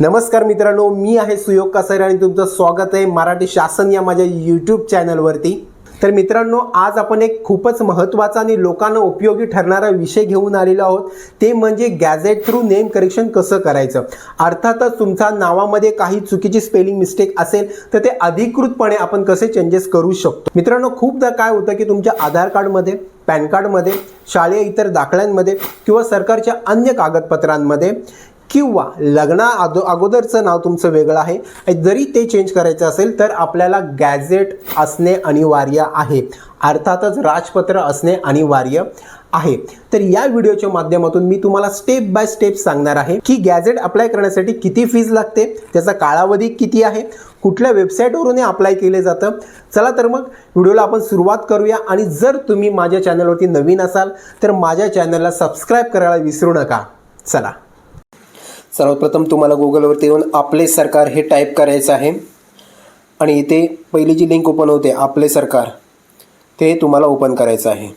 नमस्कार मित्रांनो मी आहे सुयोग कासारे आणि तुमचं स्वागत आहे मराठी शासन या माझ्या यूट्यूब चॅनलवरती तर मित्रांनो आज आपण एक खूपच महत्त्वाचा आणि लोकांना उपयोगी ठरणारा विषय घेऊन आलेलो आहोत. ते म्हणजे गॅझेट थ्रू नेम करेक्शन कसं करायचं? अर्थातच तुमचा नावामध्ये काही चुकीची स्पेलिंग मिस्टेक असेल तर ते अधिकृतपणे आपण कसे चेंजेस करू शकतो? मित्रांनो खूपदा काय होतं की तुमच्या आधार कार्डमध्ये पॅन कार्डमध्ये शालेय इतर दाखल्यांमध्ये किंवा सरकारच्या अन्य कागदपत्रांमध्ये किंवा लग्ना अगो अगोदरचं नाव तुमचं वेगळं आहे. जरी ते चेंज करायचं असेल तर आपल्याला गॅझेट असणे अनिवार्य आहे. अर्थातच राजपत्र असणे अनिवार्य आहे. तर या व्हिडिओच्या माध्यमातून मी तुम्हाला स्टेप बाय स्टेप सांगणार आहे की गॅझेट अप्लाय करण्यासाठी किती फीज लागते त्याचा कालावधी किती आहे कुठल्या वेबसाईटवरून हे अप्लाय केले जातं. चला तर मग व्हिडिओला आपण सुरुवात करूया. आणि जर तुम्ही माझ्या चॅनलवरती नवीन असाल तर माझ्या चॅनलला सबस्क्राईब करायला विसरू नका. चला. सर्वप्रथम तुम्हाला गुगलवरती येऊन आपले सरकार हे टाईप करायचं आहे. आणि इथे पहिली जी लिंक ओपन होते आपले सरकार ते तुम्हाला ओपन करायचं आहे.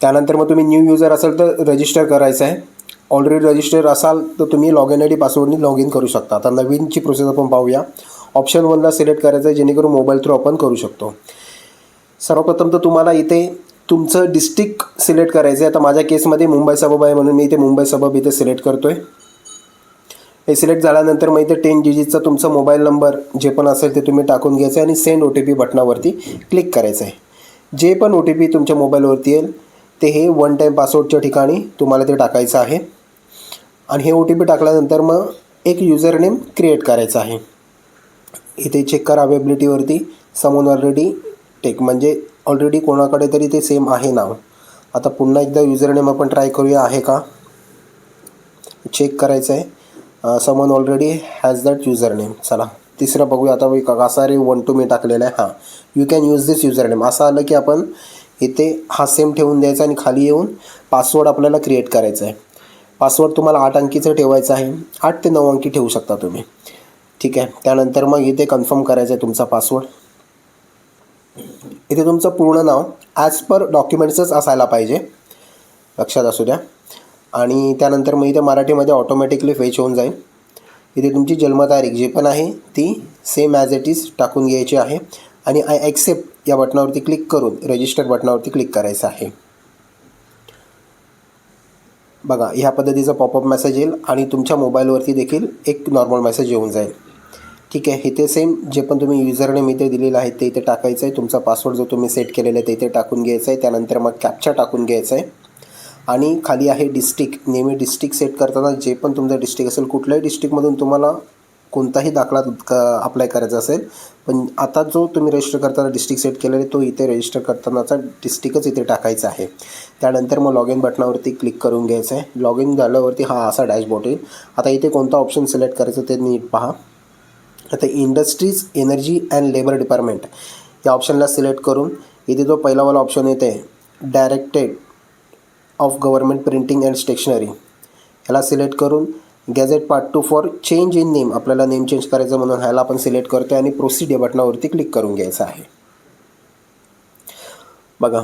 त्यानंतर मग तुम्ही न्यू युजर असाल तर रजिस्टर करायचं आहे. ऑलरेडी रजिस्टर असाल तर तुम्ही लॉग इन आय डी पासवर्डनी लॉग इन करू शकता. आता नवीनची प्रोसेस आपण पाहूया. ऑप्शन वनला सिलेक्ट करायचं आहे जेणेकरून मोबाईल थ्रू आपण करू शकतो. सर्वप्रथम तर तुम्हाला इथे तुमचं डिस्ट्रिक्ट सिलेक्ट करायचं आहे. आता माझ्या केसमध्ये मुंबई सबब आहे म्हणून मी इथे मुंबई सबब इथे सिलेक्ट करतो आहे हे सिलेक्ट झाल्यानंतर मग इथे टेन डिजिटचा तुमचा मोबाईल नंबर जे पण असेल ते तुम्ही टाकून घ्यायचं आहे आणि सेंड ओ टी पी बटनावरती क्लिक करायचं आहे. जे पण ओ टी पी तुमच्या मोबाईलवरती येईल ते हे वन टाईम पासवर्डच्या ठिकाणी तुम्हाला ते टाकायचं आहे. आणि हे ओ टी पी टाकल्यानंतर मग एक युजर नेम क्रिएट करायचं आहे. इथे चेक करा अवेबिलिटीवरती समोन ऑलरेडी टेक म्हणजे ऑलरेडी कोणाकडे तरी ते सेम आहे नाव. आता पुन्हा एकदा युजर नेम आपण ट्राय करूया. आहे का? चेक करायचं आहे. Someone already has that user name चला तिसरं बघूया. आता मी कासारे वन टू मी टाकलेलं आहे. हां. You can use this user name असं आलं की आपण इथे हा सेम ठेवून द्यायचा आणि खाली येऊन पासवर्ड आपल्याला क्रिएट करायचा आहे. पासवर्ड तुम्हाला आठ अंकीचं ठेवायचं आहे. आठ ते नऊ अंकी ठेवू शकता तुम्ही. ठीक आहे. त्यानंतर मग इथे कन्फर्म करायचं आहे तुमचा पासवर्ड इथे तुमचं पूर्ण नाव ॲज पर डॉक्युमेंट्सच असायला पाहिजे. लक्षात असू द्या. आणि त्यानंतर मग इथे मराठीमध्ये ऑटोमॅटिकली फेच होऊन जाईल. इथे तुमची जन्मतारीख जी पण आहे ती सेम ॲज इट इज टाकून घ्यायची आहे. आणि आय ॲक्सेप्ट या बटनावरती क्लिक करून रजिस्टर बटनावरती क्लिक करायचं आहे. बघा ह्या पद्धतीचा पॉपअप मेसेज येईल आणि तुमच्या मोबाईलवरती देखील एक नॉर्मल मेसेज येऊन जाईल. ठीक आहे इथे सेम जे पण तुम्ही युजरने मी इथे दिलेलं आहे ते इथे टाकायचं आहे. तुमचा पासवर्ड जो तुम्ही सेट केलेला आहे ते इथे टाकून घ्यायचा आहे. त्यानंतर मग कॅप्चा टाकून घ्यायचा आहे. आणि खाली आहे डिस्ट्रिक्ट. नेहमी डिस्ट्रिक्ट सेट करताना जे पण तुमचं डिस्ट्रिक्ट असेल कुठल्याही डिस्ट्रिक्टमधून तुम्हाला कोणताही दाखला क अप्लाय करायचा असेल. पण आता जो तुम्ही रजिस्टर करताना डिस्ट्रिक्ट सेट केलेला आहे तो इथे रजिस्टर करतानाचा डिस्ट्रिक्टच इथे टाकायचा आहे. त्यानंतर मग लॉग इन बटनावरती क्लिक करून घ्यायचं आहे. लॉग इन झाल्यावरती हा असा डॅशबोर्ड येईल. आता इथे कोणता ऑप्शन सिलेक्ट करायचं ते नीट पहा. आता industries energy and labour department या ऑप्शनला सिलेक्ट करून इथे जो पहिलावाला ऑप्शन येते directed of government printing and stationery ह्याला सिलेक्ट करून gazette part two for change in name आपल्याला नेम चेंज करायचं म्हणून ह्याला आपण सिलेक्ट करतो आणि प्रोसीड या बटनावरती क्लिक करून घ्यायचं आहे. बघा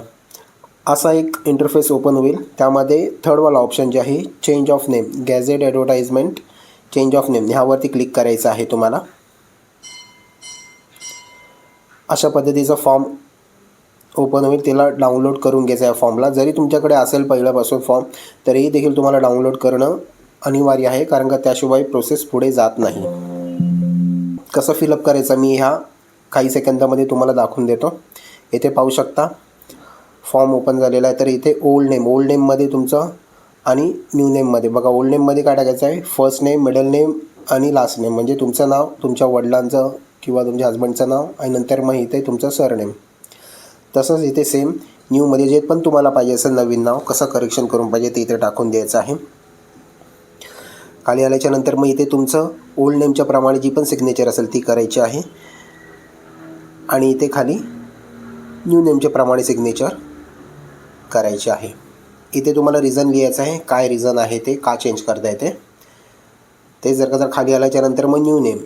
असा एक इंटरफेस ओपन होईल. त्यामध्ये थर्डवाला ऑप्शन जे आहे change of name gazette advertisement change of name ह्यावरती क्लिक करायचं आहे तुम्हाला. अशा पद्धतीचा फॉर्म ओपन होईल त्याला डाउनलोड करून घ्यायचं आहे फॉर्मला जरी तुमच्याकडे असेल पहिल्यापासून फॉर्म तरीही देखील तुम्हाला डाउनलोड करणं अनिवार्य आहे कारण का त्याशिवाय प्रोसेस पुढे जात नाही. कसं फिलअप करायचं मी ह्या काही सेकंदामध्ये तुम्हाला दाखवून देतो. इथे पाहू शकता फॉर्म ओपन झालेला आहे तर इथे ओल्ड नेम ओल्ड नेममध्ये तुमचं आणि न्यू नेममध्ये बघा ओल्ड नेममध्ये काय टाकायचं आहे? फर्स्ट नेम मिडल नेम आणि लास्ट नेम म्हणजे तुमचं नाव तुमच्या वडिलांचं किंवा तुमच्या हजबंडचं नाव आणि नंतर मग इथे तुमचं सरनेम तसंच इथे सेम न्यूमध्ये जे पण तुम्हाला पाहिजे असेल नवीन नाव कसं करेक्शन करून पाहिजे ते इथे टाकून द्यायचं आहे. खाली आल्याच्यानंतर मग इथे तुमचं ओल्ड नेमच्या प्रमाणे जी पण सिग्नेचर असेल ती करायची आहे. आणि इथे खाली न्यू नेमच्या प्रमाणे सिग्नेचर करायचे आहे. इथे तुम्हाला रिझन लिहायचं आहे. काय रिझन आहे ते का चेंज करता येते ते जर का जर खाली आल्याच्यानंतर मग न्यू नेम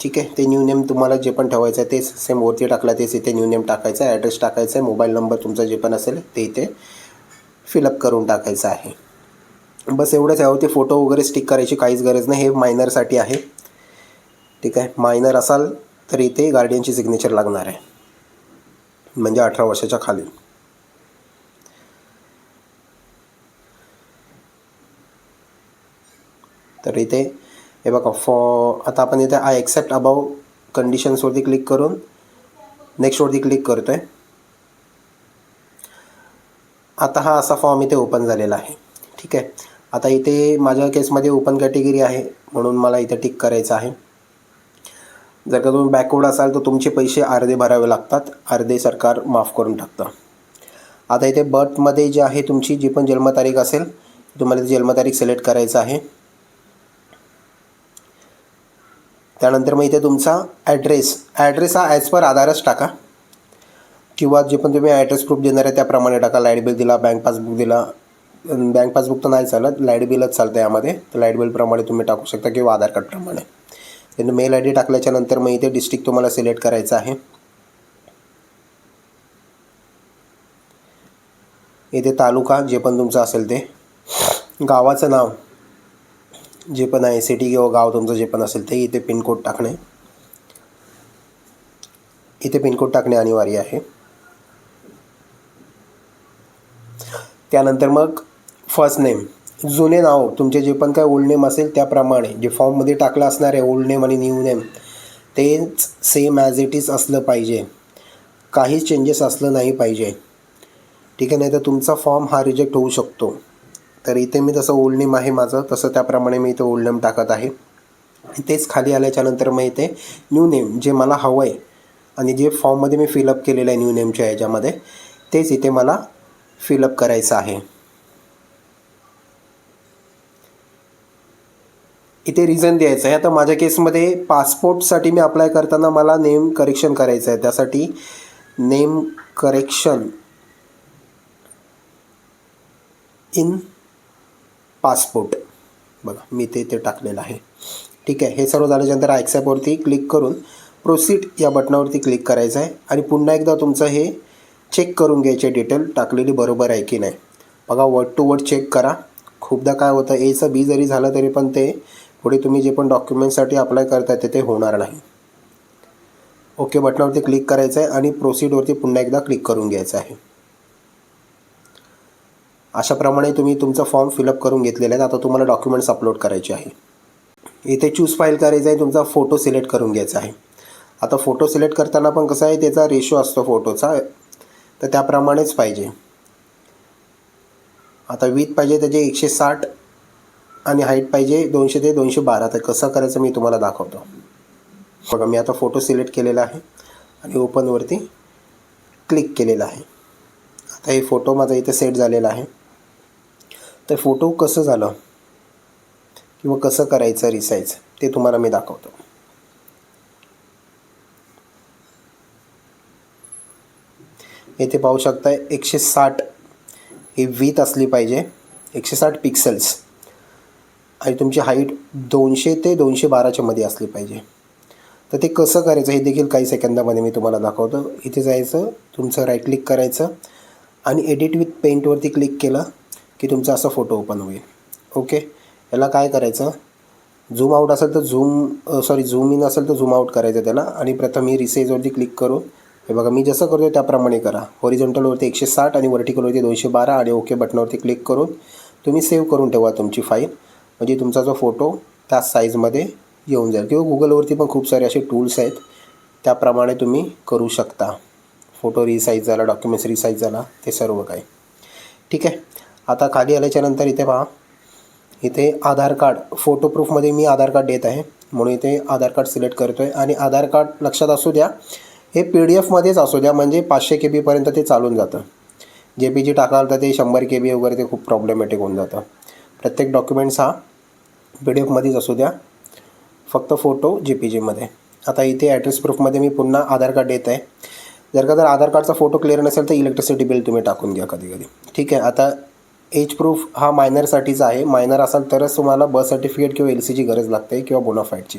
ठीक आहे. ते न्यू नेम तुम्हाला जे पण ठेवायचं आहे तेच सेम वरती टाकला तेच इथे न्यू नेम टाकायचं आहे ॲड्रेस टाकायचं आहे मोबाईल नंबर तुमचा जे पण असेल ते इथे फिलअप करून टाकायचं आहे. बस एवढंच आहे. ते फोटो वगैरे स्टिक करायची काहीच गरज नाही. हे मायनरसाठी आहे. ठीक आहे. मायनर असाल तर इथे गार्डियनची सिग्नेचर लागणार आहे. म्हणजे अठरा वर्षाच्या खाली. तर इथे हे बघा फॉ आता आपण इथे आय एक्सेप्ट अबाव कंडिशन्सवरती क्लिक करून नेक्स्टवरती क्लिक करतो आहे आता हा असा फॉर्म इथे ओपन झालेला आहे. ठीक आहे? आता इथे माझ्या केसमध्ये ओपन कॅटेगरी आहे म्हणून मला इथे टिक करायचं आहे. जर का तुम्ही बॅकवर्ड असाल तर तुमचे पैसे अर्धे भरावे लागतात. अर्धे सरकार माफ करून टाकतं. आता इथे बर्थमध्ये जे आहे तुमची जी पण जन्मतारीख असेल तुम्हाला ती जन्मतारीख सिलेक्ट करायचं आहे. त्यानंतर मग इथे तुमचा ॲड्रेस ॲड्रेस हा ॲज पर आधारच टाका. किंवा जे पण तुम्ही ॲड्रेस प्रूफ देणार आहे त्याप्रमाणे टाका. लाइट बिल दिला बँक पासबुक दिला. बँक पासबुक तर नाही चालत. लाइट बिलच चालतं यामध्ये. तर लाइट बिलप्रमाणे तुम्ही टाकू शकता किंवा आधार कार्डप्रमाणे त्यांनी मेल आय डी टाकल्याच्या नंतर मग इथे डिस्ट्रिक्ट तुम्हाला सिलेक्ट करायचं आहे. इथे तालुका जे पण तुमचं असेल ते. गावाचं नाव. जे पण आहे सिटी किंवा गाव तुमचं जे पण असेल ते इथे पिनकोड टाकणे. इथे पिनकोड टाकणे अनिवार्य आहे. त्यानंतर मग फर्स्ट नेम जुने नाव तुमचे जे पण काय ओल्ड नेम असेल त्याप्रमाणे जे फॉर्ममध्ये टाकलं असणार आहे ओल्ड नेम आणि न्यू नेम तेच सेम ॲज इट इज असलं पाहिजे. काहीच चेंजेस असलं नाही पाहिजे. ठीक आहे नाही तर तुमचा फॉर्म हा रिजेक्ट होऊ शकतो. तर इथे मी जसं ओल्डनेम आहे माझं तसं त्याप्रमाणे मी इथे ओल्डनेम टाकत आहे. तेच खाली आल्याच्यानंतर मग इथे न्यू नेम जे मला हवं आहे आणि जे फॉर्ममध्ये मी फिलअप केलेलं आहे न्यू नेमच्या ह्याच्यामध्ये तेच इथे मला फिलअप करायचं आहे. इथे रिझन द्यायचं आहे. आता माझ्या केसमध्ये पासपोर्टसाठी मी अप्लाय करताना मला नेम करेक्शन करायचं आहे. त्यासाठी नेम करेक्शन इन पासपोर्ट. बघा मी ते ते टाकलेलं आहे. ठीक आहे हे सर्व झाल्याच्यानंतर ॲक्सेप्टवरती क्लिक करून प्रोसीड या बटनावरती क्लिक करायचं आहे. आणि पुन्हा एकदा तुमचं हे चेक करून घ्यायचे डिटेल टाकलेली बरोबर आहे की नाही. बघा वर्ड टू वर्ड चेक करा. खूपदा काय होतं एचं बी जरी झालं तरी पण ते पुढे तुम्ही जे पण डॉक्युमेंटसाठी अप्लाय करताय ते ते होणार नाही. ओके बटनावरती क्लिक करायचं आहे आणि प्रोसीडवरती पुन्हा एकदा क्लिक करून घ्यायचं आहे. अशाप्रमाणे तुम्ही तुमचा फॉर्म फिलअप करून घेतलेला आहे. आता तुम्हाला डॉक्युमेंट्स अपलोड करायचे आहे. इथे चूज फाईल करायचं आहे. तुमचा फोटो सिलेक्ट करून घ्यायचा आहे. आता फोटो सिलेक्ट करताना पण कसं आहे त्याचा रेशो असतो फोटोचा तर त्याप्रमाणेच पाहिजे. आता विथ पाहिजे त्याचे एकशे साठ आणि हाईट पाहिजे दोनशे ते दोनशे बारा. तर कसं करायचं मी तुम्हाला दाखवतो. बघा मी आता फोटो सिलेक्ट केलेला आहे आणि ओपनवरती क्लिक केलेला आहे. आता हे फोटो माझा इथे सेट झालेला आहे. तर फोटो कसं झालं? किंवा कसं करायचं रिसाईज ते तुम्हाला मी दाखवतो. येथे पाहू शकता एकशे साठ ही वीत असली पाहिजे. एकशे साठ पिक्सल्स आणि तुमची हाईट दोनशे ते दोनशे बाराच्या मध्ये असली पाहिजे. तर ते कसं करायचं हे देखील काही सेकंदामध्ये मी तुम्हाला दाखवतो. इथे जायचं तुमचं राईट क्लिक करायचं आणि एडिट विथ पेंटवरती क्लिक केलं. की तुमचा असा फोटो ओपन होईल. ओके याला काय करायचं? झूम आऊट असेल तर झूम सॉरी झूम इन असेल तर झूम आऊट करायचं त्याला. आणि प्रथम मी रिसेजवरती क्लिक करू हे बघा मी जसं करतो त्याप्रमाणे करा. हॉरिझॉन्टलवरती एकशे साठ आणि वर्टिकलवरती दोनशे बारा आणि ओके बटनावरती क्लिक करून तुम्ही सेव्ह करून ठेवा तुमची फाईल म्हणजे तुमचा जो फोटो त्या साईजमध्ये येऊन जाईल. किंवा गुगलवरती पण खूप सारे असे टूल्स आहेत. त्याप्रमाणे तुम्ही करू शकता. फोटो रिसाईज झाला डॉक्युमेंट्स रिसाईज झाला ते सर्व काही. ठीक आहे? आता खाली आल्याच्यानंतर इथे पहा. इथे आधार कार्ड फोटो प्रूफमध्ये मी आधार कार्ड देत आहे. म्हणून इथे आधार कार्ड सिलेक्ट करतो आहे आणि आधार कार्ड लक्षात असू द्या हे पी डी एफमध्येच असू द्या. म्हणजे पाचशे के बीपर्यंत ते चालून जातं. जे पी जी टाकाल तर ते शंभर के बी वगैरे ते खूप प्रॉब्लेमॅटिक होऊन जातं. प्रत्येक डॉक्युमेंट्स हा पी डी एफमध्येच असू द्या. फक्त फोटो जे पी जीमध्ये आता इथे ॲड्रेस प्रूफमध्ये मी पुन्हा आधार कार्ड देत आहे. जर का जर आधार कार्डचा फोटो क्लिअर नसेल तर इलेक्ट्रिसिटी बिल तुम्ही टाकून घ्या कधी कधी. ठीक आहे? आता एज प्रूफ हा मायनरसाठीचा आहे. मायनर असाल तरच तुम्हाला बर्थ सर्टिफिकेट किंवा एल सीची गरज लागते किंवा बोनाफाईडची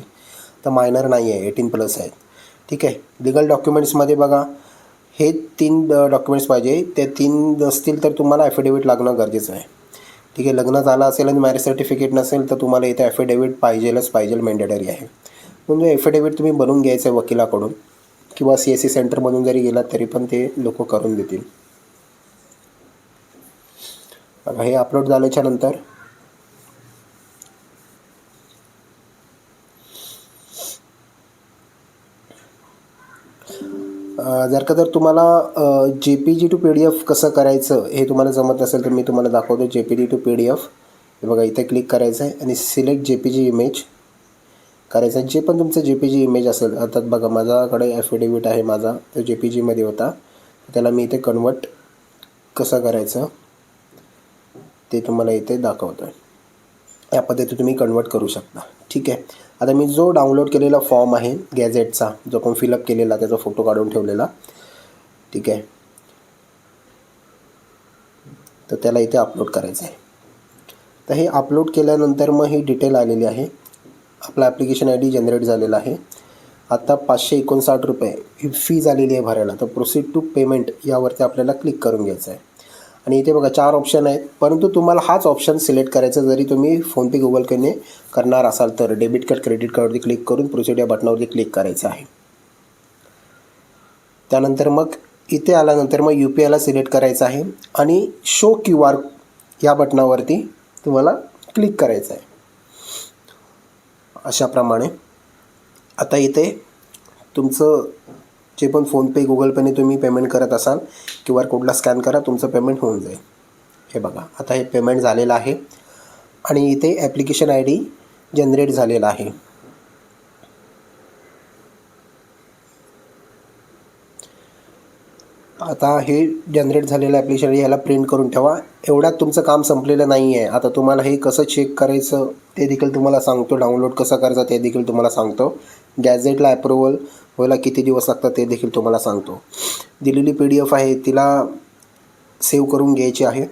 तर मायनर नाही आहे एटीन प्लस आहे ठीक आहे? लिगल डॉक्युमेंट्समध्ये बघा. हे तीन डॉक्युमेंट्स पाहिजे. ते तीन नसतील तर तुम्हाला ॲफिडेविट लागणं गरजेचं आहे. ठीक आहे? लग्न झालं असेल आणि मॅरेज सर्टिफिकेट नसेल तर तुम्हाला इथे ॲफिडेविट पाहिजेलच पाहिजे मॅन्डेटरी आहे. म्हणजे ॲफिडेविट तुम्ही बनवून घ्यायचं आहे वकिलाकडून. किंवा सी एस सी सेंटरमधून जरी गेलात तरी पण ते लोक करून देतील. बघा हे अपलोड झाल्याच्यानंतर. जर का जर तुम्हाला J P G to P D F कसं करायचं हे तुम्हाला जमत नसेल तर मी तुम्हाला दाखवतो J P G to P D F हे बघा इथे क्लिक करायचं आहे आणि सिलेक्ट जे पी जी इमेज करायचं आहे. जे पण तुमचं जे पी जी इमेज असेल अर्थात बघा माझ्याकडे ॲफिडेविट आहे माझा तो जे पी जीमध्ये होता. त्याला मी इथे कन्वर्ट कसं करायचं? ते तुम्हाला इथे दाखवतो आहे या पद्धती तुम्ही कन्वर्ट करू शकता. ठीक आहे? आता मी जो डाउनलोड केलेला फॉर्म आहे गॅझेटचा जो आपण फिलअप केलेला त्याचा फोटो काढून ठेवलेला. ठीक आहे? तर त्याला इथे अपलोड करायचं आहे तर हे अपलोड केल्यानंतर मग ही डिटेल आलेली आहे. आपला ॲप्लिकेशन आय डी जनरेट झालेला आहे. आता पाचशे एकोणसाठ रुपये ही फी झालेली आहे भरायला. तर प्रोसीड टू पेमेंट यावरती आपल्याला क्लिक करून घ्यायचं आहे आणि इथे बघा चार ऑप्शन आहेत. परंतु तुम्हाला हाच ऑप्शन सिलेक्ट करायचा जरी तुम्ही फोनपे गुगल पेने करणार असाल तर डेबिट कार्ड क्रेडिट कार्डवरती क्लिक करून प्रोसिड या बटनावरती क्लिक करायचं आहे. त्यानंतर मग इथे आल्यानंतर मग यू पी आयला सिलेक्ट करायचं आहे आणि शो क्यू आर या बटनावरती तुम्हाला क्लिक करायचं आहे. अशाप्रमाणे. आता इथे तुमचं जे पण फोनपे गुगल पेने तुम्ही पेमेंट करत असाल क्यू आर कोडला स्कॅन करा तुमचं पेमेंट होऊन जाईल. हे बघा आता हे पेमेंट झालेलं आहे. आणि इथे ॲप्लिकेशन आय डी जनरेट झालेला आहे. आता हे जनरेट झालेलं ॲप्लिकेशन ह्याला प्रिंट करून ठेवा. एवढ्यात तुमचं काम संपलेलं नाही आहे आता तुम्हाला हे कसं चेक करायचं ते देखील तुम्हाला सांगतो. डाउनलोड कसं करायचं ते देखील तुम्हाला सांगतो. गॅझेटला ॲप्रुव्हल व्हायला किती दिवस लागतात ते देखील तुम्हाला सांगतो. दिलेली पी डी एफ आहे तिला सेव्ह करून घ्यायची आहे.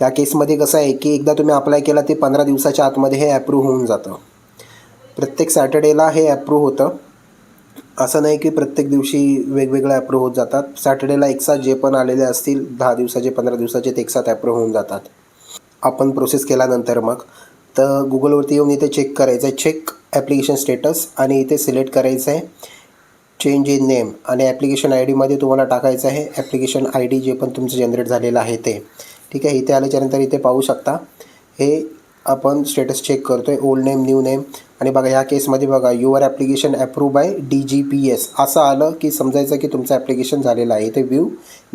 या केसमध्ये कसं आहे की एकदा तुम्ही अप्लाय केला ते पंधरा दिवसाच्या आतमध्ये हे ॲप्रूव्ह होऊन जातं. प्रत्येक सॅटर्डेला हे ॲप्रूव्ह होतं. असं नाही की प्रत्येक दिवशी वेगवेगळ्या ॲप्रूव्ह होत जातात. सॅटर्डेला एकसाथ जे पण आलेले असतील दहा दिवसाचे पंधरा दिवसाचे ते एकसाथ ॲप्रूव्ह होऊन जातात. आपण प्रोसेस केल्यानंतर मग तर गुगलवरती येऊन इथे चेक करायचं आहे चेक ॲप्लिकेशन स्टेटस आणि इथे सिलेक्ट करायचं आहे चेंज इन नेम आणि ॲप्लिकेशन आय डीमध्ये तुम्हाला टाकायचं आहे. ॲप्लिकेशन आय डी जे पण तुमचं जनरेट झालेलं आहे ते. ठीक आहे? इथे आल्याच्यानंतर इथे पाहू शकता. हे आपण स्टेटस चेक करतो आहे ओल्ड नेम न्यू नेम आणि बघा ह्या केसमध्ये बघा your application approve by D G P S असं आलं की समजायचं की तुमचं ॲप्लिकेशन झालेलं आहे. इथे व्ह्यू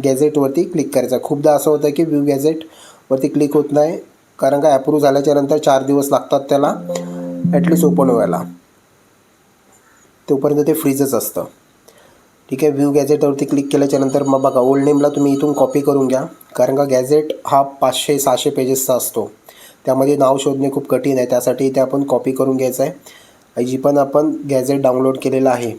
गॅझेटवरती क्लिक करायचं. खूपदा असं होतं की व्ह्यू गॅझेटवरती क्लिक होत नाही. कारण का ॲप्रूव्ह झाल्याच्यानंतर चार दिवस लागतात त्याला. ॲटलिस्ट ओपन व्हायला. तोपर्यंत ते फ्रीजच असतं. ठीक आहे व्ह्यू गॅझेटवरती क्लिक केल्याच्यानंतर मग बघा ओल्ड नेमला तुम्ही इथून कॉपी करून घ्या. कारण का गॅझेट हा पाचशे सहाशे पेजेसचा असतो. त्यामध्ये नाव शोधणे खूप कठीण आहे. त्यासाठी इथे आपण कॉपी करून घ्यायचं आहे जी पण आपण गॅझेट डाउनलोड केलेलं आहे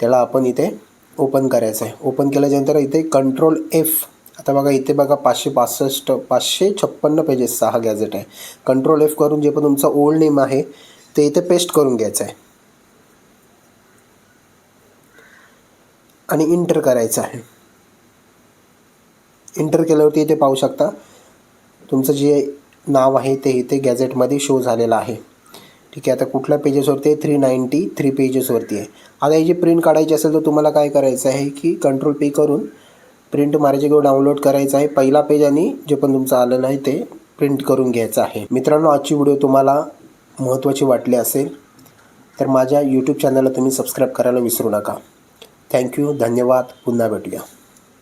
त्याला आपण इथे ओपन करायचं आहे ओपन केल्याच्यानंतर इथे कंट्रोल एफ आता बघा इथे बघा पाचशे पासष्ट पाचशे छप्पन्न पेजेसचा हा गॅझेट आहे. कंट्रोल एफ करून जे पण तुमचा ओल्ड नेम आहे ते इथे पेस्ट करून घ्यायचं आहे. आणि इंटर करायचं आहे. इंटर केल्यावरती इथे पाहू शकता तुमचं जे नाव आहे ते इथे गॅझेटमध्ये शो झालेलं आहे. ठीक आहे आता कुठल्या पेजेसवरती आहे? थ्री नाईंटी थ्री पेजेसवरती आहे. आता हे जे प्रिंट काढायची असेल तर तुम्हाला काय करायचं आहे की कंट्रोल पे करून प्रिंट मारायचे किंवा डाउनलोड करायचं आहे. पहिला पेज आणि जे पण तुमचं आलेलं आहे ते प्रिंट करून घ्यायचं आहे. मित्रांनो आजची व्हिडिओ तुम्हाला महत्त्वाची वाटली असेल तर माझ्या यूट्यूब चॅनलला तुम्ही सबस्क्राईब करायला विसरू नका. थँक्यू धन्यवाद. पुन्हा भेटूया.